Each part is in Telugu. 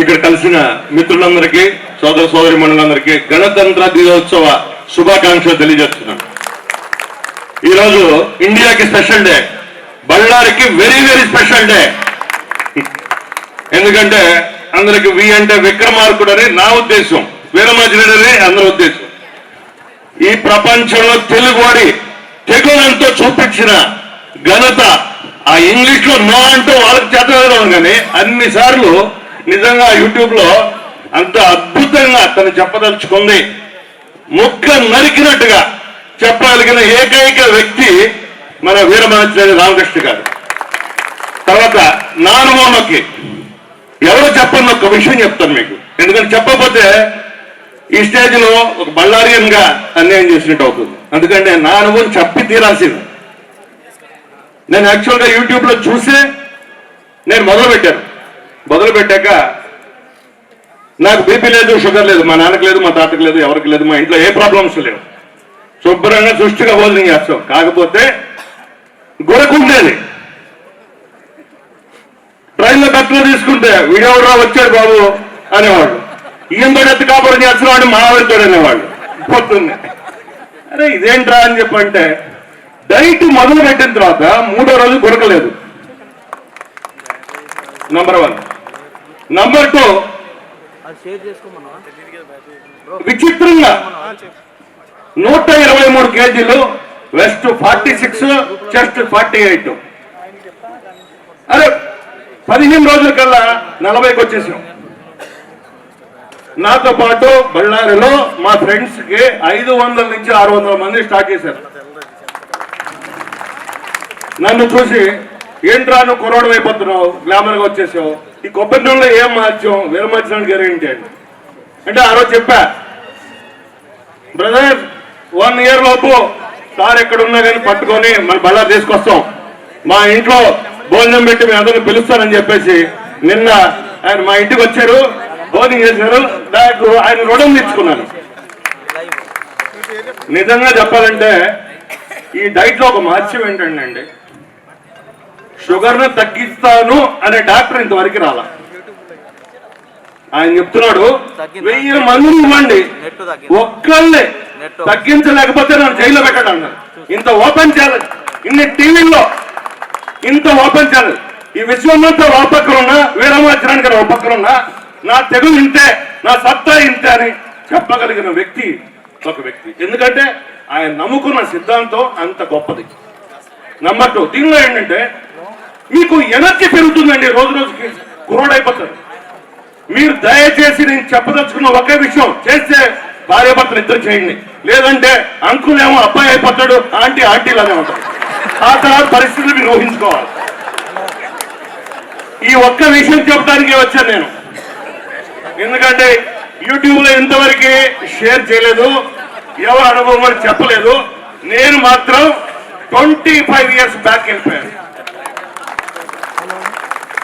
ఇక్కడ కలిసిన మిత్రులందరికీ సోదర సోదరి మండలందరికీ గణతంత్ర దినోత్సవ శుభాకాంక్షలు తెలియజేస్తున్నాను ఈరోజు ఇండియాకి స్పెషల్ డే బళ్ళారికి వెరీ వెరీ స్పెషల్ డే. ఎందుకంటే అందరికి వి అంటే విక్రమార్కుడు అని నా ఉద్దేశం వీరమాజుడు అని అందరి ఉద్దేశం. ఈ ప్రపంచంలో తెలుగువాడి తెగులంతో చూపించిన ఘనత ఆ ఇంగ్లీష్లో నో అంటూ వాళ్ళకి చేతవేదం కానీ అన్ని సార్లు నిజంగా యూట్యూబ్లో అంత అద్భుతంగా తను చెప్పదలుచుకుంది. ముక్క నరికినట్టుగా చెప్పగలిగిన ఏకైక వ్యక్తి మన వీరమహేశ్వరి రామకృష్ణ గారు. తర్వాత నానుమోనకి ఎవరు చెప్పని ఒక విషయం చెప్తాను మీకు. ఎందుకంటే చెప్పకపోతే ఈ స్టేజ్లో ఒక బళ్ళారియన్గా అన్యాయం చేసినట్టు అవుతుంది. అందుకంటే నా అనుభవం చెప్పి తీరాల్సింది. నేను యాక్చువల్గా యూట్యూబ్లో చూసే నేను మొదలు పెట్టాను మొదలు పెట్టాక నాకు బీపీ లేదు షుగర్ లేదు మా నాన్నకి లేదు మా తాతకి లేదు ఎవరికి లేదు మా ఇంట్లో ఏ ప్రాబ్లమ్స్ లేవు. శుభ్రంగా సృష్టిగా భోజనం చేస్తాం. కాకపోతే గురకుండేది. ట్రైన్లో కట్టులో తీసుకుంటే వీడెవడరా వచ్చాడు బాబు అనేవాడు ఈయంతో ఎత్తి కాపురం చేస్తున్నాడు మావిడితో అనేవాడు పొద్దున్నే. అరే ఇదేంట్రా అని చెప్పంటే డైట్ మొదలు పెట్టిన తర్వాత మూడో రోజు దొరకలేదు నంబర్ వన్ నంబర్ టూ విచిత్రంగా. నూట ఇరవై మూడు కేజీలు waist forty six chest forty eight అరే పదిహేను రోజుల కల్లా నలభైకి వచ్చేసాం. నాతో పాటు బళ్ళారిలో మా ఫ్రెండ్స్కి ఐదు వందల నుంచి ఆరు వందల మంది స్టార్ట్ చేశారు. నన్ను చూసి ఏంట్రా నువ్వు కురవడం అయిపోతున్నావు? గ్లామర్గా వచ్చేసావు. ఈ కొబ్బరి నూనెలో ఏం మార్చాం విరమార్చడానికి గ్యారెంటీ అండి అంటే ఆ రోజు చెప్పా బ్రదర్ వన్ ఇయర్ లోపు సార్ ఎక్కడ ఉన్నా కానీ పట్టుకొని మన బళ్ళా తీసుకొస్తాం. మా ఇంట్లో భోజనం పెట్టి మేము అందరిని పిలుస్తానని చెప్పేసి నిన్న ఆయన మా ఇంటికి వచ్చారు భోజనం చేశారు. నాకు ఆయన రుణం తెచ్చుకున్నాను నిజంగా చెప్పాలంటే ఈ డైట్లో ఒక మహత్యం ఏంటంటే అండి షుగర్ను తగ్గిస్తాను అనే డాక్టర్ ఇంతవరకు రాలా. ఆయన చెప్తున్నాడు? వెయ్యి మందిని ఇవ్వండి. ఒక్కళ్ళే తగ్గించలేకపోతే నన్ను జైల్లో పెట్టాడు అన్నారు. ఇంత ఓపెన్ ఛానల్ ఇన్ని టీవీల్లో ఇంత ఓపెన్ ఛానల్. ఈ విశ్వమంతా ఓ పక్కన ఉన్నా వీరమాచరానికి ఓ పక్కన ఉన్నా నా తెగులు ఇంతే నా సత్తా ఇంతే అని చెప్పగలిగిన వ్యక్తి ఒక వ్యక్తి. ఎందుకంటే ఆయన నమ్ముకున్న సిద్ధాంతం అంత గొప్పది. నంబర్ టూ దీనిలో ఏంటంటే మీకు ఎనర్జీ పెరుగుతుందండి రోజు రోజుకి. కుర్రోడైపోతారు. మీరు దయచేసి నేను చెప్పదలుచుకున్న ఒకే విషయం చేస్తే భార్య భర్తలు ఇద్దరు చేయండి. లేదంటే అంకుల్ ఏమో అబ్బాయి అయిపోతాడు ఆంటీ ఆంటీ లాగా ఉంటాడు ఆ తర్వాత పరిస్థితులు మీరు ఊహించుకోవాలి. ఈ ఒక్క విషయం చెప్పడానికి వచ్చాను నేను. ఎందుకంటే యూట్యూబ్లో ఇంతవరకు షేర్ చేయలేదు ఎవరు అనుభవం అని చెప్పలేదు. నేను మాత్రం ట్వంటీ ఫైవ్ ఇయర్స్ బ్యాక్ వెళ్ళిపోయాను.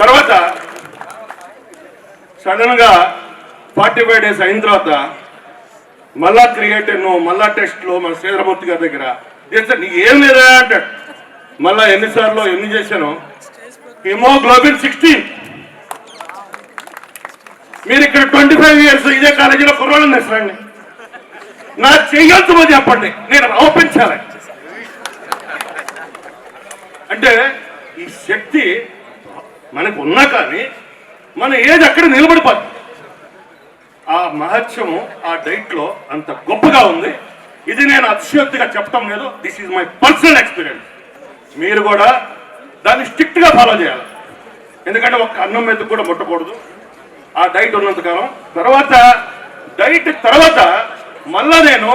తర్వాత సడన్గా ఫార్టీ ఫైవ్ డేస్ అయిన తర్వాత మళ్ళా క్రియేటివ్ మళ్ళా టెస్ట్లు మన శ్రీధరమూర్తి గారి దగ్గర. చేస్తే నీకు ఏం లేదా అంటాడు. మళ్ళా ఎన్నిసార్లు ఎన్ని చేశాను. Haemoglobin sixteen. మీరు ఇక్కడ ట్వంటీ ఫైవ్ ఇయర్స్ ఇదే కాలేజీలో కుర్రోళ్ళని తెస్తారండి నా చెయ్యొద్దు చెప్పండి. నేను ఓపించాలి అంటే ఈ శక్తి మనకు ఉన్నా కానీ మన ఏజ్ అక్కడ నిలబడిపోద్ది ఆ మహత్యము ఆ డైట్లో అంత గొప్పగా ఉంది. ఇది నేను అతిశయోక్తిగా చెప్పడం లేదు. This is my personal experience మీరు కూడా దాన్ని స్ట్రిక్ట్గా ఫాలో చేయాలి. ఎందుకంటే ఒక అన్నం మీద కూడా ముట్టకూడదు. ఆ డైట్ ఉన్నంతకాలం తర్వాత డైట్ తర్వాత మళ్ళా నేను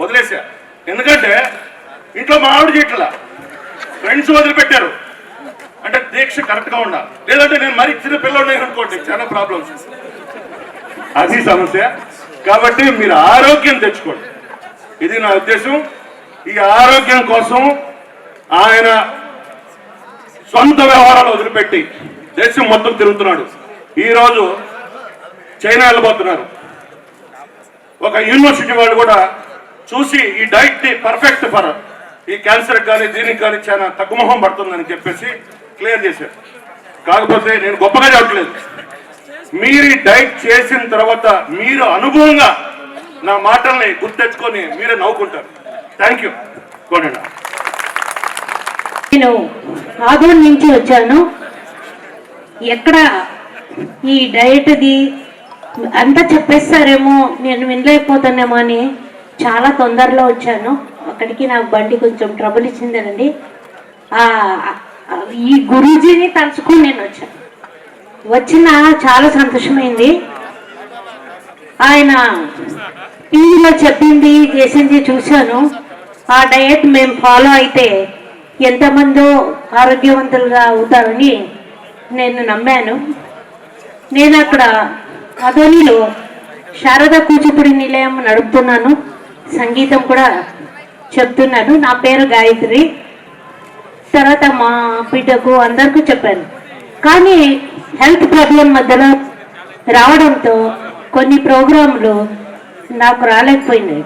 వదిలేసా ఎందుకంటే ఇంట్లో మా ఆవిడ చేయట్లా. ఫ్రెండ్స్ వదిలిపెట్టారు. అంటే దీక్ష కరెక్ట్గా ఉండాలి. లేదంటే నేను మరి చిన్న పిల్లలు అనుకోండి చాలా ప్రాబ్లమ్స్ అది సమస్య. కాబట్టి మీరు ఆరోగ్యం తెచ్చుకోండి. ఇది నా ఉద్దేశం. ఈ ఆరోగ్యం కోసం ఆయన సొంత వ్యవహారాలు వదిలిపెట్టి దేశం మొత్తం తిరుగుతున్నాడు. ఈ రోజు చైనా వెళ్ళబోతున్నారు. ఒక యూనివర్సిటీ వాళ్ళు కూడా చూసి ఈ డైట్ని పర్ఫెక్ట్ ఫర్ ఈ క్యాన్సర్ కానీ దీనికి కానీ చాలా తగ్గుమొహం పడుతుందని చెప్పేసి క్లియర్ చేశారు. కాకపోతే నేను గొప్పగా చెప్పట్లేదు మీరు డైట్ చేసిన తర్వాత మీరు అనుభవంగా నా మాటల్ని గుర్తెచ్చుకొని మీరే నవ్వుకుంటారు. థ్యాంక్ యూ నేను ఆదోన్ నుంచి వచ్చాను. ఎక్కడ ఈ డయట్ది అంతా చెప్పేస్తారేమో నేను వినలేకపోతానేమో అని చాలా తొందరలో వచ్చాను. అక్కడికి నాకు బండి కొంచెం ట్రబుల్ ఇచ్చిందేనండి. ఈ గురూజీని తలుచుకొని నేను వచ్చాను. వచ్చిన చాలా సంతోషమైంది. ఆయన టీవీలో చెప్పింది చేసింది చూశాను. ఆ డయట్ మేము ఫాలో అయితే ఎంతమందో ఆరోగ్యవంతులుగా అవుతారని నేను నమ్మాను. నేను అక్కడ అదోనిలో శారద కూచిపూడి నిలయం నడుపుతున్నాను. సంగీతం కూడా చెప్తున్నాను. నా పేరు గాయత్రి. తర్వాత మా బిడ్డకు అందరికీ చెప్పాను. కానీ హెల్త్ ప్రాబ్లం మధ్యలో రావడంతో కొన్ని ప్రోగ్రాంలు నాకు రాలేకపోయినాయి.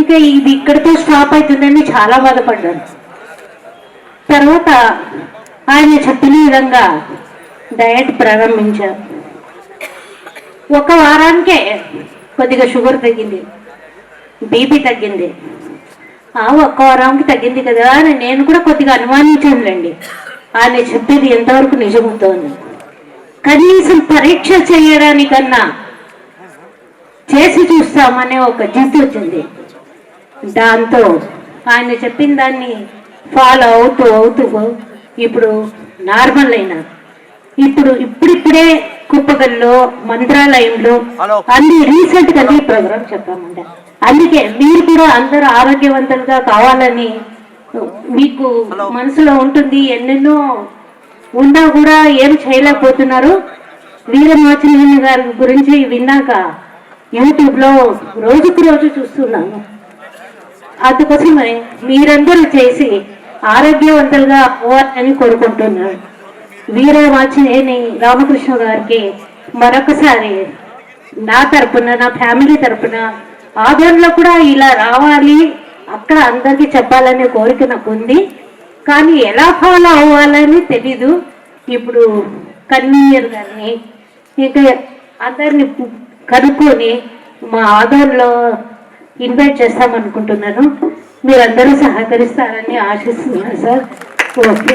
ఇక ఇది ఇక్కడితో స్టాప్ అవుతుందని చాలా బాధపడ్డాను. తర్వాత ఆయన చెప్పిన విధంగా డయట్ ప్రారంభించాను ఒక వారానికే కొద్దిగా షుగర్ తగ్గింది బీపీ తగ్గింది. ఆ ఒక్క వారానికి తగ్గింది కదా అని నేను కూడా కొద్దిగా అనుమానించానులేండి. ఆయన చెప్పేది ఎంతవరకు నిజమవుతోంది కనీసం పరీక్ష చేయడానికన్నా చేసి చూస్తామనే ఒక జిద్దు వచ్చింది. దాంతో ఆయన చెప్పిన దాన్ని ఫాలో అవుతూ అవుతూ ఇప్పుడు నార్మల్ అయినా. ఇప్పుడు ఇప్పుడిప్పుడే కుప్పగల్లో మంత్రాలయంలో. అన్ని రీసెంట్గా ఈ ప్రోగ్రామ్ చెప్పామంట అందుకే మీరు కూడా అందరూ ఆరోగ్యవంతులుగా కావాలని మీకు. మనసులో ఉంటుంది. ఎన్నెన్నో ఉన్నా కూడా ఏం చేయలేకపోతున్నారు. వీరమాచినేని గారి గురించి విన్నాక యూట్యూబ్లో రోజుకు రోజు చూస్తున్నాను. అందుకోసమే మీరందరూ చేసి ఆరోగ్యవంతులుగా అవ్వాలని కోరుకుంటున్నాను. వీరమాచినేని రామకృష్ణ గారికి మరొకసారి నా తరపున నా ఫ్యామిలీ తరపున ఆదరణలో కూడా ఇలా రావాలి అక్కడ అందరికీ చెప్పాలనే కోరిక నాకు ఉంది కానీ ఎలా ఫాలో అవ్వాలని తెలీదు. ఇప్పుడు కన్వీనర్ గారిని ఇంకా అందరిని కనుక్కొని మా ఆధార్లో ఇన్వైట్ చేస్తామనుకుంటున్నాను. మీరందరూ సహకరిస్తారని ఆశిస్తున్నాను sir. Okay